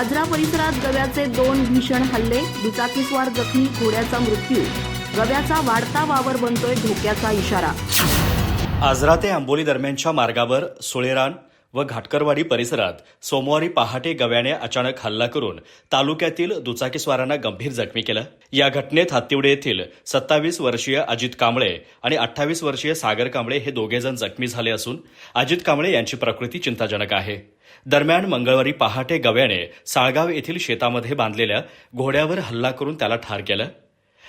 आजरा परिसरात गव्याचे दोन भीषण हल्ले दुचाकीस्वार जखमी घोड्याचा मृत्यू. गव्याचा वाढता वावर बनतोय धोक्याचा इशारा. आजरा ते आंबोली दरम्यानच्या मार्गावर सुळेरान व घाटकरवाडी परिसरात सोमवारी पहाटे गव्याने अचानक हल्ला करून तालुक्यातील दुचाकीस्वारांना गंभीर जखमी केलं. या घटनेत हत्तीवडे येथील सत्तावीस वर्षीय अजित कांबळे आणि अठ्ठावीस वर्षीय सागर कांबळे हे दोघेजण जखमी झाले असून अजित कांबळे यांची प्रकृती चिंताजनक आहे. दरम्यान मंगळवारी पहाटे गव्याने साळगाव येथील शेतामध्ये बांधलेल्या घोड्यावर हल्ला करून त्याला ठार केलं.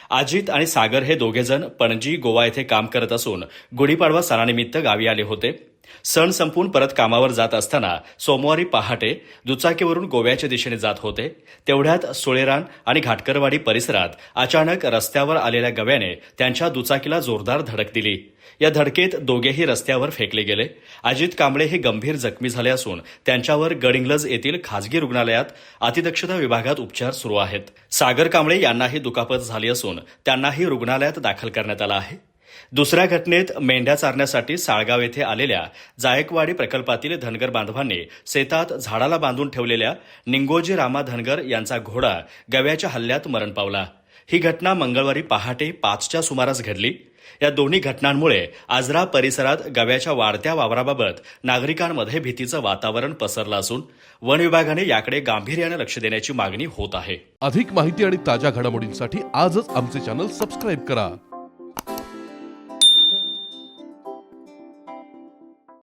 अजित आणि सागर हे दोघेजण पणजी गोवा येथे काम करत असून गुढीपाडवा सणानिमित्त गावी आले होते. सण संपून परत कामावर जात असताना सोमवारी पहाटे दुचाकीवरून गोव्याच्या दिशेने जात होते. तेवढ्यात सुळेरान आणि घाटकरवाडी परिसरात अचानक रस्त्यावर आलेल्या गव्याने त्यांच्या दुचाकीला जोरदार धडक दिली. या धडकेत दोघेही रस्त्यावर फेकले गेले. अजित कांबळे हे गंभीर जखमी झाले असून त्यांच्यावर गडिंग्लज येथील खासगी रुग्णालयात अतिदक्षता विभागात उपचार सुरू आहेत. सागर कांबळे यांनाही दुखापत झाली असून त्यांनाही रुग्णालयात दाखल करण्यात आलं आहे. दुसऱ्या घटनेत मेंढ्या चारण्यासाठी साळगाव येथे आलेल्या जायकवाडी प्रकल्पातील धनगर बांधवांनी शेतात झाडाला बांधून ठेवलेल्या निंगोजी रामा धनगर यांचा घोडा गव्याच्या हल्ल्यात मरण पावला. ही घटना मंगळवारी पहाटे पाचच्या सुमारास घडली. या दोन्ही घटनांमुळे आजरा परिसरात गव्याच्या वाढत्या वावराबाबत नागरिकांमध्ये भीतीचं वातावरण पसरलं असून वन विभागाने याकडे गांभीर्याने लक्ष देण्याची मागणी होत आहे. अधिक माहिती आणि ताज्या घडामोडींसाठी आजच आमचे चॅनल सबस्क्राईब करा.